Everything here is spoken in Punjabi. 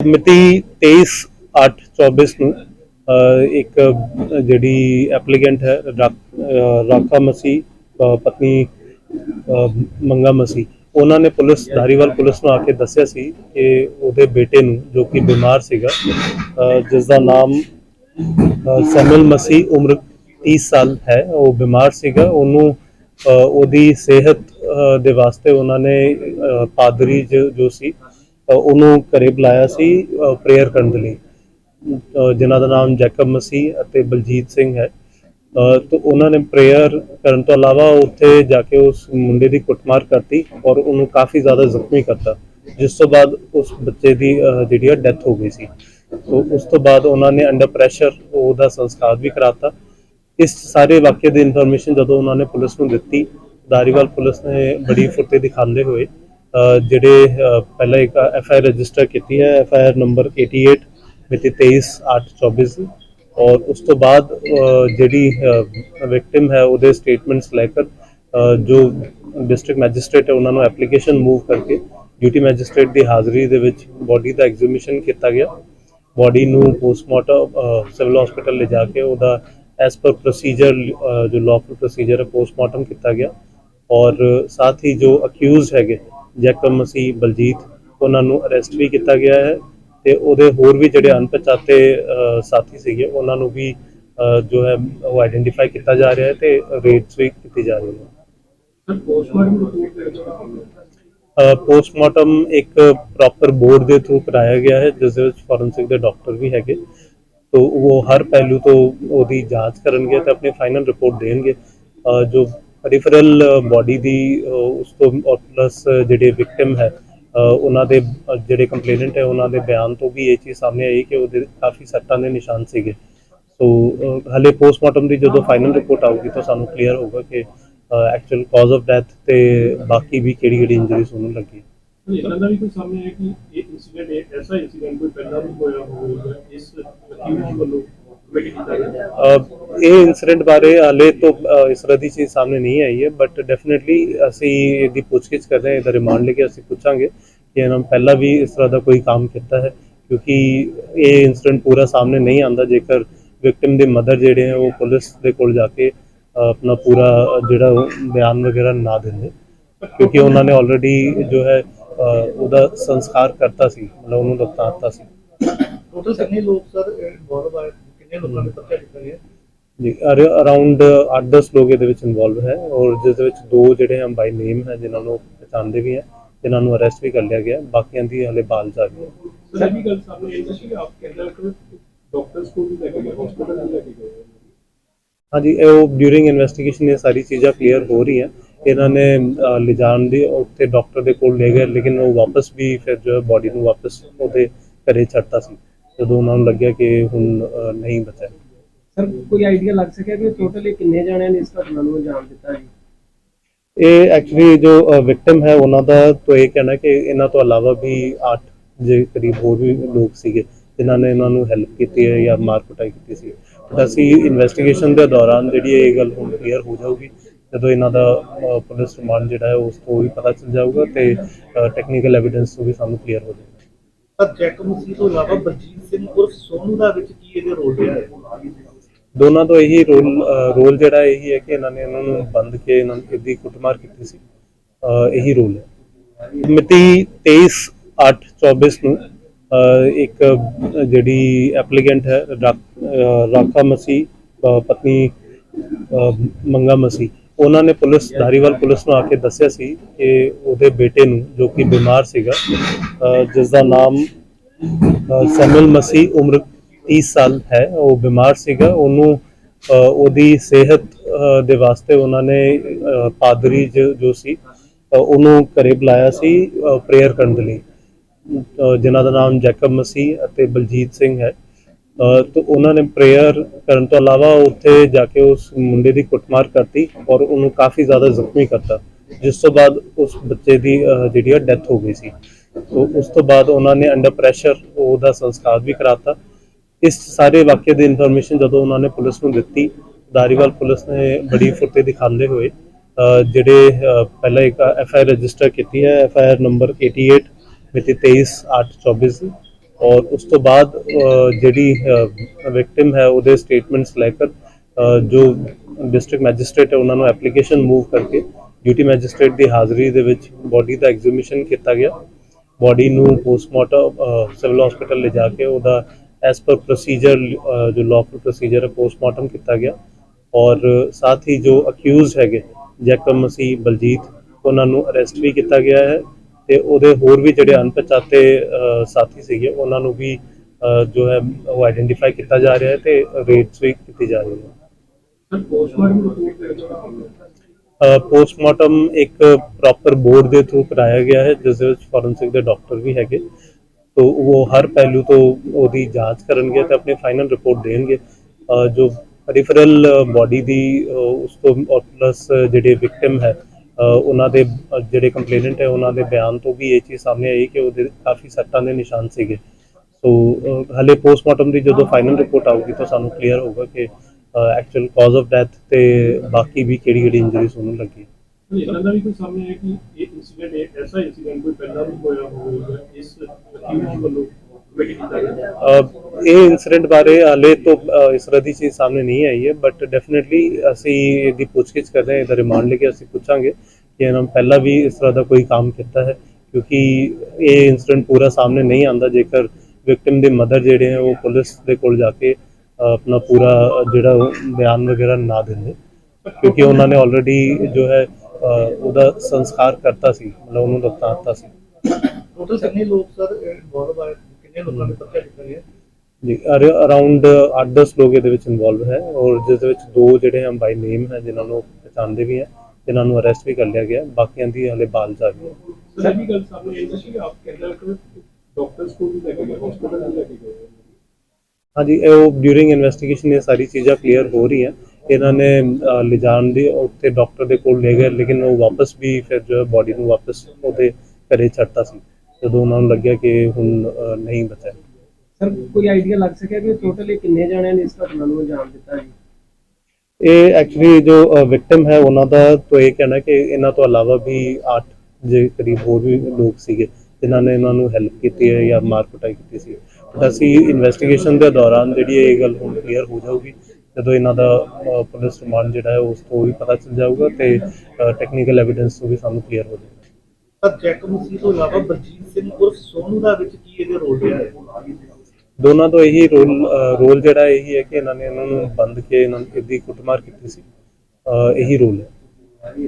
ਮਿਤੀ 23/8/24 ਨੂੰ ਇੱਕ ਜਿਹੜੀ ਐਪਲੀਕੈਂਟ ਹੈ ਰਾਖਾ ਮਸੀ ਪਤਨੀ ਮੰਗਾ ਮਸੀ ਉਹਨਾਂ ਨੇ ਪੁਲਿਸ ਧਾਰੀਵਾਲ ਪੁਲਿਸ ਨੂੰ ਆ ਕੇ ਦੱਸਿਆ ਸੀ ਕਿ ਉਹਦੇ ਬੇਟੇ ਨੂੰ ਜੋ ਕਿ ਬਿਮਾਰ ਸੀਗਾ ਅ, ਜਿਸ ਦਾ ਨਾਮ ਅ, ਸੈਮੂਅਲ ਮਸੀ ਉਮਰ 30 ਸਾਲ ਹੈ ਉਹ ਬਿਮਾਰ ਸੀਗਾ ਉਹਨੂੰ ਉਹਦੀ ਸਿਹਤ ਦੇ ਵਾਸਤੇ ਉਹਨਾਂ ਨੇ ਪਾਦਰੀ ਜੋ ਜੋ ਸੀ ਉਹਨੂੰ ਘਰੇ ਬੁਲਾਇਆ ਸੀ ਪ੍ਰੇਅਰ ਕਰਨ ਦੇ ਲਈ। ਅ, ਜਿਨ੍ਹਾਂ ਦਾ ਨਾਮ ਜੈਕਬ ਮਸੀਹ ਅਤੇ ਬਲਜੀਤ ਸਿੰਘ ਹੈ। ਅ, ਉਹਨਾਂ ਨੇ ਪ੍ਰੇਅਰ ਕਰਨ ਤੋਂ ਇਲਾਵਾ ਉੱਥੇ ਜਾ ਕੇ ਉਸ ਮੁੰਡੇ ਦੀ ਕੁੱਟਮਾਰ ਕਰਤੀ ਔਰ ਉਹਨੂੰ ਕਾਫੀ ਜ਼ਿਆਦਾ ਜ਼ਖਮੀ ਕਰਤਾ ਜਿਸ ਤੋਂ ਬਾਅਦ ਉਸ ਬੱਚੇ ਦੀ ਜਿਹੜੀ ਹੈ ਡੈਥ ਹੋ ਗਈ ਸੀ। ਤੋ ਉਸ ਤੋਂ ਬਾਅਦ ਉਹਨਾਂ ਨੇ ਅੰਡਰ ਪ੍ਰੈਸ਼ਰ ਉਹਦਾ ਸੰਸਕਾਰ ਵੀ ਕਰਾਤਾ। ਇਸ ਸਾਰੇ ਵਾਕਿਏ ਦੀ ਇਨਫੋਰਮੇਸ਼ਨ ਜਦੋਂ ਉਹਨਾਂ ਨੇ ਪੁਲਿਸ ਨੂੰ ਦਿੱਤੀ ਦਾਰੀਵਾਲ ਪੁਲਿਸ ਨੇ ਬੜੀ ਫੁਰਤੀ ਦਿਖਾਉਂਦੇ ਹੋਏ ਜਿਹੜੇ ਪਹਿਲਾਂ ਇੱਕ ਐਫ ਆਈ ਆਰ ਰਜਿਸਟਰ ਕੀਤੀ ਹੈ ਐਫ ਆਈ ਆਰ ਨੰਬਰ 88 ਮਿਤੀ 23/8/24 ਦੀ। ਔਰ ਉਸ ਤੋਂ ਬਾਅਦ ਜਿਹੜੀ ਵਿਕਟਿਮ ਹੈ, ਉਹਦੇ ਸਟੇਟਮੈਂਟਸ ਲੈ ਕੇ ਜੋ ਡਿਸਟ੍ਰਿਕਟ ਮੈਜਿਸਟ੍ਰੇਟ ਹੈ, ਉਹਨਾਂ ਨੂੰ ਐਪਲੀਕੇਸ਼ਨ ਮੂਵ ਕਰਕੇ ਡਿਊਟੀ ਮੈਜਿਸਟ੍ਰੇਟ ਦੀ ਹਾਜ਼ਰੀ ਦੇ ਵਿੱਚ ਬੋਡੀ ਦਾ ਐਗਜ਼ੀਬਿਸ਼ਨ ਕੀਤਾ ਗਿਆ। ਬੋਡੀ ਨੂੰ ਪੋਸਟਮਾਰਟਮ ਸਿਵਲ ਹਸਪੀਟਲ ਲੈ ਜਾ ਕੇ ਉਹਦਾ ਐਸ ਪਰ ਪ੍ਰੋਸੀਜਰ ਜੋ ਲਾਫੁਲ ਪ੍ਰੋਸੀਜਰ ਹੈ ਪੋਸਟਮਾਰਟਮ ਕੀਤਾ ਗਿਆ। ਔਰ, ਸਾਥ ਹੀ ਜੋ ਅਕਿਊਜ਼ ਹੈਗੇ ਜੈਕਬ ਮਸੀਹ ਬਲਜੀਤ ਉਹਨਾਂ ਨੂੰ ਅਰੈਸਟ ਵੀ ਕੀਤਾ ਗਿਆ ਹੈ ਤੇ ਉਹਦੇ ਹੋਰ ਵੀ ਜਿਹੜੇ ਅਣਪਛਾਤੇ ਸਾਥੀ ਸੀਗੇ ਉਹਨਾਂ ਨੂੰ ਵੀ ਜੋ ਹੈ ਉਹ ਆਇਡੈਂਟੀਫਾਈ ਕੀਤਾ ਜਾ ਰਿਹਾ ਹੈ ਤੇ ਰੇਡਸ ਵੀ ਕੀਤੀ ਜਾ ਰਹੀ ਹੈ। ਪੋਸਟਮਾਰਟਮ ਇੱਕ ਪ੍ਰੋਪਰ ਬੋਰਡ ਦੇ ਥਰੂ ਕਰਾਇਆ ਗਿਆ ਹੈ ਜਿਸ ਵਿੱਚ ਫੋਰੈਂਸਿਕ ਦੇ ਡਾਕਟਰ ਵੀ ਹੈਗੇ। ਤੋ ਉਹ ਹਰ ਪਹਿਲੂ ਤੋਂ ਉਹਦੀ ਜਾਂਚ ਕਰਨਗੇ ਤੇ ਆਪਣੀ ਫਾਈਨਲ ਰਿਪੋਰਟ ਦੇਣਗੇ। ਜੋ ਪਰੀਫਰਲ ਬਾਡੀ uh, ਦੀ uh, ਉਸ ਤੋਂ ਪਲੱਸ uh, ਜਿਹੜੇ ਵਿਕਟਿਮ ਹੈ ਉਹਨਾਂ ਦੇ ਜਿਹੜੇ ਕੰਪਲੇਨੈਂਟ ਹੈ, ਉਹਨਾਂ ਦੇ ਬਿਆਨ ਤੋਂ ਵੀ ਇਹ ਚੀਜ਼ ਸਾਹਮਣੇ ਆਈ ਕਿ ਉਹਦੇ ਕਾਫੀ ਸੱਟਾਂ ਦੇ ਨਿਸ਼ਾਨ ਸੀਗੇ। ਸੋ ਹਲੇ ਪੋਸਟਮਾਰਟਮ ਦੀ ਜਦੋਂ ਫਾਈਨਲ ਰਿਪੋਰਟ ਆਊਗੀ ਤਾਂ ਸਾਨੂੰ ਕਲੀਅਰ ਹੋਊਗਾ ਕਿ ਐਕਚੁਅਲ ਕਾਜ਼ ਆਫ ਡੈਥ ਤੇ ਬਾਕੀ ਵੀ ਕਿਹੜੀ ਕਿਹੜੀ ਇੰਜਰੀਜ਼ ਉਹਨੂੰ ਲੱਗੀ। ਇਹਨਾਂ ਦਾ ਵੀ ਕੋਈ ਸਾਹਮਣੇ ਹੈ ਕਿ ਇਹ ਇਨਸੀਡੈਂਟ ਐਸਾ ਇਨਸੀਡੈਂਟ ਕੋਈ ਪਹਿਲਾਂ ਵੀ ਹੋਇਆ ਹੋਵੇਗਾ ਇਸ ਅਕਿਊਜ਼ ਵੱਲੋਂ? ਇਹ ਇਨਸੀਡੈਂਟ ਬਾਰੇ ਹਾਲੇ ਤੋਂ ਇਸ ਤਰ੍ਹਾਂ ਦੀ ਚੀਜ਼ ਸਾਹਮਣੇ ਨਹੀਂ ਆਈ ਹੈ ਬਟ ਡੈਫੀਨਿਟਲੀ ਅਸੀਂ ਇਹਦੀ ਪੁੱਛਗਿੱਛ ਕਰ ਰਹੇ ਹਾਂ, ਇਹਦਾ ਰਿਮਾਂਡ ਲੈ ਕੇ ਅਸੀਂ ਪੁੱਛਾਂਗੇ ਕਿ ਇਹਨਾਂ ਪਹਿਲਾਂ ਵੀ ਇਸ ਤਰ੍ਹਾਂ ਦਾ ਕੋਈ ਕੰਮ ਕੀਤਾ ਹੈ, ਕਿਉਂਕਿ ਇਹ ਇਨਸੀਡੈਂਟ ਪੂਰਾ ਸਾਹਮਣੇ ਨਹੀਂ ਆਂਦਾ ਜੇਕਰ ਵਿਕਟਿਮ ਦੇ ਮਦਰ ਜਿਹੜੇ ਹੈ ਉਹ ਪੁਲਿਸ ਦੇ ਕੋਲ ਜਾ ਕੇ ਆਪਣਾ ਪੂਰਾ ਜਿਹੜਾ ਬਿਆਨ ਵਗੈਰਾ ਨਾ ਦਿੰਦੇ, ਕਿਉਂਕਿ ਉਹਨਾਂ ਨੇ ਆਲਰੇਡੀ ਜੋ ਹੈ, ਅਹ, ਉਹਦਾ ਸੰਸਕਾਰ ਕਰਤਾ ਸੀ, ਮਤਲਬ ਉਹਨੂੰ ਦਫਨਾਤਾ ਸੀ। ਟੋਟਲ ਕਿੰਨੇ ਲੋਕ ਸਰ ਇਨਵੋਲਵ ਆਏ? ਕਿੰਨੇ ਲੋਕਾਂ ਨੇ ਪਰਚਾ ਕੀਤਾ ਗਿਆ ਜੀ ਅਰਾਊਂਡ 8-10 ਲੋਕ ਇਹਦੇ ਵਿੱਚ ਇਨਵੋਲਵ ਹੈ ਔਰ ਜਿਸ ਦੇ ਵਿੱਚ ਦੋ ਜਿਹੜੇ ਹਨ ਬਾਈ ਨੇਮ ਹੈ ਜਿਨ੍ਹਾਂ ਨੂੰ ਪਛਾਣਦੇ ਵੀ ਹੈ ਜਿਨ੍ਹਾਂ ਨੂੰ ਅਰੈਸਟ ਵੀ ਕਰ ਲਿਆ ਗਿਆ ਬਾਕੀਆਂ ਦੀ ਹਲੇ ਬਾਲ ਜਾਰੀ ਹੈ। ਸਰ ਵੀ ਗੱਲ ਸਾਹਮਣੇ ਆਈ ਸੀ ਕਿ ਆਪ ਕਹਿੰਦੇ ਹੋ ਕਿ ਡਾਕਟਰਸ ਕੋਲ ਵੀ ਲੈ ਕੇ ਗਏ ਹਸਪੀਟਲ ਵੀ ਲੈ ਕੇ ਗਏ। ਹਾਂਜੀ ਇਹ ਉਹ ਡਿਊਰਿੰਗ ਇਨਵੈਸਟੀਗੇਸ਼ਨ ਇਹ ਸਾਰੀ ਚੀਜ਼ਾਂ ਕਲੀਅਰ ਹੋ ਰਹੀਆਂ। ਇਹਨਾਂ ਨੇ ਲਿਜਾਣ ਦੀ ਉੱਥੇ ਡਾਕਟਰ ਦੇ ਕੋਲ ਲੈ ਗਏ ਲੇਕਿਨ ਉਹ ਵਾਪਸ ਵੀ ਫਿਰ ਜੋ ਬਾਡੀ ਨੂੰ ਵਾਪਸ ਉਹਦੇ ਘਰੇ ਛੱਡਤਾ ਸੀ। ਜਦੋਂ ਉਹਨਾਂ ਨੂੰ ਲੱਗਿਆ ਕਿ ਹੁਣ ਨਹੀਂ ਬਚਿਆ। ਸਰ ਕੋਈ ਆਈਡੀਆ ਲੱਗ ਸਕਿਆ ਕਿ ਟੋਟਲੀ ਕਿੰਨੇ ਜਣਿਆਂ ਨੇ ਇਸ ਘਟਨਾ ਨੂੰ ਅੰਜਾਮ ਦਿੱਤਾ ਜੀ? ਇਹ ਐਕਚੁਅਲੀ ਜੋ ਵਿਕਟਿਮ ਹੈ ਉਹਨਾਂ ਦਾ ਤੋਂ ਇਹ ਕਹਿਣਾ ਕਿ ਇਹਨਾਂ ਤੋਂ ਇਲਾਵਾ ਵੀ 8 ਜੇ ਕਰੀਬ ਹੋਰ ਵੀ ਲੋਕ ਸੀਗੇ ਜਿਨ੍ਹਾਂ ਨੇ ਇਹਨਾਂ ਨੂੰ ਹੈਲਪ ਕੀਤੀ ਹੈ ਜਾਂ ਮਾਰ ਕੁਟਾਈ ਕੀਤੀ ਸੀ। ਤਾਂ ਅਸੀਂ ਇਨਵੈਸਟੀਗੇਸ਼ਨ ਦੇ ਦੌਰਾਨ ਜਿਹੜੀ ਇਹ ਗੱਲ ਹੁਣ ਕਲੀਅਰ ਹੋ ਜਾਊਗੀ ਜਦੋਂ ਇਹਨਾਂ ਦਾ ਅ, ਪੁਲਿਸ ਰਿਮਾਂਡ ਜਿਹੜਾ ਹੈ ਉਸ ਤੋਂ ਵੀ ਪਤਾ ਚੱਲ ਜਾਊਗਾ ਤੇ ਟੈਕਨੀਕਲ ਐਵੀਡੈਂਸ ਤੋਂ ਵੀ ਸਾਨੂੰ ਕਲੀਅਰ ਹੋ ਜਾਏਗਾ ਪਰ ਜੈਕ ਮਸੀਹ ਤੋਂ ਇਲਾਵਾ ਬਲਜੀਤ ਸਿੰਘ ਉਰਫ ਸੋਨੂ ਦਾ ਵਿੱਚ ਕੀ ਇਹਦੇ ਰੋਲ ਰਿਹਾ ਹੈ? ਦੋਨਾਂ ਤੋਂ ਇਹੀ ਰੋਲ ਰੋਲ ਜਿਹੜਾ ਇਹੀ ਹੈ ਕਿ ਇਹਨਾਂ ਨੇ ਇਹਨਾਂ ਨੂੰ ਬੰਦ ਕੇ ਇਹਨਾਂ ਨੂੰ ਇਹਦੀ ਕੁੱਟਮਾਰ ਕੀਤੀ ਸੀ। ਇਹੀ ਰੋਲ ਹੈ। ਮਿਤੀ 23/8/24 ਨੂੰ ਇੱਕ ਜਿਹੜੀ ਐਪਲੀਕੈਂਟ ਹੈ ਰਾਖਾ ਮਸੀ ਪਤਨੀ ਅ, ਮੰਗਾ ਮਸੀ ਉਹਨਾਂ ਨੇ ਪੁਲਿਸ ਧਾਰੀਵਾਲ ਪੁਲਿਸ ਨੂੰ ਆ ਕੇ ਦੱਸਿਆ ਸੀ ਕਿ ਉਹਦੇ ਬੇਟੇ ਨੂੰ ਜੋ ਕਿ ਬਿਮਾਰ ਸੀਗਾ ਅ, ਜਿਸ ਦਾ ਨਾਮ ਅ, ਸੈਮੂਅਲ ਮਸੀਹ ਉਮਰ 30 ਸਾਲ ਹੈ ਉਹ ਬਿਮਾਰ ਸੀਗਾ। ਉਹਨੂੰ ਉਹਦੀ ਸਿਹਤ ਦੇ ਵਾਸਤੇ ਉਹਨਾਂ ਨੇ ਪਾਦਰੀ ਜੋ ਸੀ ਉਹਨੂੰ ਘਰੇ ਬੁਲਾਇਆ ਸੀ ਪ੍ਰੇਅਰ ਕਰਨ ਦੇ ਲਈ। ਅ, ਜਿਨ੍ਹਾਂ ਦਾ ਨਾਮ ਜੈਕਬ ਮਸੀਹ ਅਤੇ ਬਲਜੀਤ ਸਿੰਘ ਹੈ। ਤੇ ਉਹਨਾਂ ਨੇ ਪ੍ਰੇਅਰ ਕਰਨ ਤੋਂ ਇਲਾਵਾ ਉੱਥੇ ਜਾ ਕੇ ਉਸ ਮੁੰਡੇ ਦੀ ਕੁੱਟਮਾਰ ਕਰਤੀ ਔਰ ਉਹਨੂੰ ਕਾਫੀ ਜ਼ਿਆਦਾ ਜ਼ਖਮੀ ਕਰਤਾ, ਜਿਸ ਤੋਂ ਬਾਅਦ ਉਸ ਬੱਚੇ ਦੀ ਜਿਹੜੀ ਹੈ ਡੈਥ ਹੋ ਗਈ ਸੀ। ਤੋ ਉਸ ਤੋਂ ਬਾਅਦ ਉਹਨਾਂ ਨੇ ਅੰਡਰ ਪ੍ਰੈਸ਼ਰ ਉਹਦਾ ਸੰਸਕਾਰ ਵੀ ਕਰਾਤਾ। ਇਸ ਸਾਰੇ ਵਾਕਿਏ ਦੀ ਇਨਫੋਰਮੇਸ਼ਨ ਜਦੋਂ ਉਹਨਾਂ ਨੇ ਪੁਲਿਸ ਨੂੰ ਦਿੱਤੀ ਦਾਰੀਵਾਲ ਪੁਲਿਸ ਨੇ ਬੜੀ ਫੁਰਤੀ ਦਿਖਾਉਂਦੇ ਹੋਏ ਜਿਹੜੇ ਪਹਿਲਾਂ ਇੱਕ ਐਫ ਆਈ ਆਰ ਰਜਿਸਟਰ ਕੀਤੀ ਹੈ ਐਫ ਆਈ ਆਰ ਨੰਬਰ 88 ਮਿਤੀ 23/8/24 ਦੀ ਔਰ ਉਸ ਤੋਂ ਬਾਅਦ ਜਿਹੜੀ ਵਿਕਟਿਮ ਹੈ, ਉਹਦੇ ਸਟੇਟਮੈਂਟਸ ਲੈ ਕੇ ਜੋ ਡਿਸਟ੍ਰਿਕਟ ਮੈਜਿਸਟ੍ਰੇਟ ਹੈ, ਉਹਨਾਂ ਨੂੰ ਐਪਲੀਕੇਸ਼ਨ ਮੂਵ ਕਰਕੇ ਡਿਊਟੀ ਮੈਜਿਸਟ੍ਰੇਟ ਦੀ ਹਾਜ਼ਰੀ ਦੇ ਵਿੱਚ ਬੋਡੀ ਦਾ ਐਗਜ਼ੀਬਿਸ਼ਨ ਕੀਤਾ ਗਿਆ। ਬੋਡੀ ਨੂੰ ਪੋਸਟਮਾਰਟਮ ਸਿਵਲ ਹਸਪੀਟਲ ਲਿਜਾ ਕੇ ਉਹਦਾ ਐਸ ਪਰ ਪ੍ਰੋਸੀਜਰ ਜੋ ਲਾਫੁਲ ਪ੍ਰੋਸੀਜਰ ਹੈ ਪੋਸਟਮਾਰਟਮ ਕੀਤਾ ਗਿਆ। ਔਰ ਸਾਥ ਹੀ ਜੋ ਅਕਿਊਜ਼ਡ ਹੈਗੇ, ਜੈਕਮ ਮਸੀਹ ਬਲਜੀਤ, ਉਹਨਾਂ ਨੂੰ ਅਰੈਸਟ ਵੀ ਕੀਤਾ ਗਿਆ ਹੈ। ਤੇ ਉਹਦੇ ਹੋਰ ਵੀ ਜਿਹੜੇ ਅਣਪਛਾਤੇ ਸਾਥੀ ਸੀਗੇ ਉਹਨਾਂ ਨੂੰ ਵੀ ਜੋ ਹੈ ਉਹ ਆਇਡੈਂਟੀਫਾਈ ਕੀਤਾ ਜਾ ਰਿਹਾ ਹੈ ਤੇ ਰੇਟਸ ਵੀ ਕੀਤੀ ਜਾ ਰਹੀ ਹੈ ਪੋਸਟਮਾਰਟਮ ਇੱਕ ਪ੍ਰੋਪਰ ਬੋਰਡ ਦੇ ਥਰੂ ਕਰਾਇਆ ਗਿਆ ਹੈ ਜਿਸ ਦੇ ਵਿੱਚ ਫੋਰੈਂਸਿਕ ਦੇ ਡਾਕਟਰ ਵੀ ਹੈਗੇ। ਤੋ ਉਹ ਹਰ ਪਹਿਲੂ ਤੋਂ ਉਹਦੀ ਜਾਂਚ ਕਰਨਗੇ ਤੇ ਆਪਣੀ ਫਾਈਨਲ ਰਿਪੋਰਟ ਦੇਣਗੇ। ਜੋ ਪਰੀਫਰਲ ਬਾਡੀ ਦੀ ਉਸ ਤੋਂ ਪਲੱਸ ਜਿਹੜੇ ਵਿਕਟਿਮ ਹੈ ਉਹਨਾਂ ਦੇ ਜਿਹੜੇ ਕੰਪਲੇਨੈਂਟ ਹੈ, ਉਹਨਾਂ ਦੇ ਬਿਆਨ ਤੋਂ ਵੀ ਇਹ ਚੀਜ਼ ਸਾਹਮਣੇ ਆਈ ਕਿ ਉਹਦੇ ਕਾਫੀ ਸੱਟਾਂ ਦੇ ਨਿਸ਼ਾਨ ਸੀਗੇ। ਸੋ ਹਲੇ ਪੋਸਟਮਾਰਟਮ ਦੀ ਜਦੋਂ ਫਾਈਨਲ ਰਿਪੋਰਟ ਆਊਗੀ ਤਾਂ ਸਾਨੂੰ ਕਲੀਅਰ ਹੋਊਗਾ ਕਿ ਐਕਚੁਅਲ ਕਾਜ਼ ਆਫ ਡੈਥ ਤੇ ਬਾਕੀ ਵੀ ਕਿਹੜੀ ਕਿਹੜੀ ਇੰਜਰੀਜ਼ ਉਹਨੂੰ ਲੱਗੀ। ਇਹਨਾਂ ਦਾ ਵੀ ਕੋਈ ਸਾਹਮਣੇ ਹੈ ਕਿ ਇਹ ਇਨਸੀਡੈਂਟ ਐਸਾ ਇੰਸੀਡੈਂਟ ਕੋਈ ਪਹਿਲਾਂ ਵੀ ਹੋਇਆ ਹੋਵੇ ਇਸ ਅਕਿਊਜ਼ ਵੱਲੋਂ ਇਹ ਇਨਸੀਡੈਂਟ ਬਾਰੇ ਹਾਲੇ ਤੋਂ ਇਸ ਤਰ੍ਹਾਂ ਦੀ ਚੀਜ਼ ਸਾਹਮਣੇ ਨਹੀਂ ਆਈ ਹੈ ਬਟ ਡੈਫੀਨਿਟਲੀ ਅਸੀਂ ਇਹਦੀ ਪੁੱਛਗਿੱਛ ਕਰ ਰਹੇ ਹਾਂ, ਇਹਦਾ ਰਿਮਾਂਡ ਲੈ ਕੇ ਅਸੀਂ ਪੁੱਛਾਂਗੇ ਕਿ ਇਹਨਾਂ ਪਹਿਲਾਂ ਵੀ ਇਸ ਤਰ੍ਹਾਂ ਦਾ ਕੋਈ ਕੰਮ ਕੀਤਾ ਹੈ, ਕਿਉਂਕਿ ਇਹ ਇਨਸੀਡੈਂਟ ਪੂਰਾ ਸਾਹਮਣੇ ਨਹੀਂ ਆਂਦਾ ਜੇਕਰ ਵਿਕਟਿਮ ਦੇ ਮਦਰ ਜਿਹੜੇ ਹੈ ਉਹ ਪੁਲਿਸ ਦੇ ਕੋਲ ਜਾ ਕੇ ਆਪਣਾ ਪੂਰਾ, ਜਿਹੜਾ ਬਿਆਨ ਵਗੈਰਾ ਨਾ ਦਿੰਦੇ, ਕਿਉਂਕਿ ਉਹਨਾਂ ਨੇ ਆਲਰੇਡੀ ਜੋ ਹੈ ਉਹਦਾ ਸੰਸਕਾਰ ਕਰਤਾ ਸੀ, ਮਤਲਬ ਉਹਨੂੰ ਦਫਨਾ ਸੀ। ਟੋਟਲ ਕਿੰਨੇ ਲੋਕ ਸਰ ਇਨਵੋਲਵ ਆਏ? ਕਿੰਨੇ ਲੋਕਾਂ ਨੇ ਪਰਚਾ ਕੀਤਾ ਗਿਆ ਜੀ ਅਰਾਊਂਡ 8-10 ਲੋਕ ਇਹਦੇ ਵਿੱਚ ਇਨਵੋਲਵ ਹੈ ਔਰ ਜਿਸ ਦੇ ਵਿੱਚ ਦੋ ਜਿਹੜੇ ਹਨ ਬਾਈ ਨੇਮ ਹੈ ਜਿਨ੍ਹਾਂ ਨੂੰ ਪਛਾਣਦੇ ਵੀ ਹੈ ਜਿਨ੍ਹਾਂ ਨੂੰ ਅਰੈਸਟ ਵੀ ਕਰ ਲਿਆ ਗਿਆ ਬਾਕੀਆਂ ਦੀ ਹਲੇ ਬਾਲ ਜਾਰੀ ਹੈ। ਸਰ ਵੀ ਗੱਲ ਸਾਹਮਣੇ ਆਈ ਸੀ ਕਿ ਆਪ ਕਹਿੰਦਾ ਕਿ ਡਾਕਟਰਸ ਕੋਲ ਵੀ ਲੈ ਕੇ ਗਏ ਹਸਪੀਟਲ ਵੀ ਲੈ ਕੇ ਗਏ। ਹਾਂਜੀ ਇਹ ਉਹ ਡਿਊਰਿੰਗ ਇਨਵੈਸਟੀਗੇਸ਼ਨ ਇਹ ਸਾਰੀ ਚੀਜ਼ਾਂ ਕਲੀਅਰ ਹੋ ਰਹੀਆਂ ਇਹਨਾਂ ਨੇ ਲਿਜਾਣ ਦੀ ਉੱਥੇ ਡਾਕਟਰ ਦੇ ਕੋਲ ਲੈ ਗਏ ਲੇਕਿਨ ਉਹ ਵਾਪਸ ਵੀ ਫਿਰ ਜੋ ਬੋਡੀ ਨੂੰ ਵਾਪਸ ਉਹਦੇ ਘਰੇ ਛੱਡਤਾ ਸੀ। ਜਦੋਂ ਉਹਨਾਂ ਨੂੰ ਲੱਗਿਆ ਕਿ ਹੁਣ ਨਹੀਂ ਬਚਿਆ। ਸਰ ਕੋਈ ਆਈਡੀਆ ਲੱਗ ਸਕਿਆ ਕਿ ਟੋਟਲੀ ਕਿੰਨੇ ਜਣਿਆਂ ਨੇ ਇਸ ਘਟਨਾ ਨੂੰ ਅੰਜਾਮ ਦਿੱਤਾ ਜੀ? ਇਹ ਐਕਚੁਅਲੀ ਜੋ ਵਿਕਟਿਮ ਹੈ ਉਹਨਾਂ ਦਾ ਤਾਂ ਇਹ ਕਹਿਣਾ ਕਿ ਇਹਨਾਂ ਤੋਂ ਇਲਾਵਾ ਵੀ 8 ਜੇ ਕਰੀਬ ਹੋਰ ਵੀ ਲੋਕ ਸੀਗੇ ਜਿਨ੍ਹਾਂ ਨੇ ਇਹਨਾਂ ਨੂੰ ਹੈਲਪ ਕੀਤੀ ਹੈ ਜਾਂ ਮਾਰ ਕੁਟਾਈ ਕੀਤੀ ਸੀ। ਬਟ ਅਸੀਂ ਇਨਵੈਸਟੀਗੇਸ਼ਨ ਦੇ ਦੌਰਾਨ ਜਿਹੜੀ ਇਹ ਗੱਲ ਹੁਣ ਕਲੀਅਰ ਹੋ ਜਾਊਗੀ ਜਦੋਂ ਇਹਨਾਂ ਦਾ ਅ, ਪੁਲਿਸ ਰਿਮਾਂਡ ਜਿਹੜਾ ਹੈ ਉਸ ਤੋਂ ਵੀ ਪਤਾ ਚੱਲ ਜਾਊਗਾ ਤੇ ਟੈਕਨੀਕਲ ਐਵੀਡੈਂਸ ਤੋਂ ਵੀ ਸਾਨੂੰ ਕਲੀਅਰ ਹੋ ਜਾਊਗਾ। ਪਰ ਜੈਕਮ ਸੀ ਤੋਂ ਇਲਾਵਾ ਬਲਜੀਤ ਸਿੰਘ ਉਰਫ ਸੋਨੂ ਦਾ ਵਿੱਚ ਕੀ ਇਹਦੇ ਰੋਲ ਰਿਹਾ ਹੈ? ਦੋਨਾਂ ਤੋਂ ਇਹੀ ਰੋਲ ਰੋਲ ਜਿਹੜਾ ਇਹੀ ਹੈ ਕਿ ਇਹਨਾਂ ਨੇ ਇਹਨਾਂ ਨੂੰ ਬੰਦ ਕੇ ਇਹਨਾਂ ਨੂੰ ਇਹਦੀ ਕੁੱਟਮਾਰ ਕੀਤੀ ਸੀ। ਇਹੀ ਰੋਲ ਹੈ।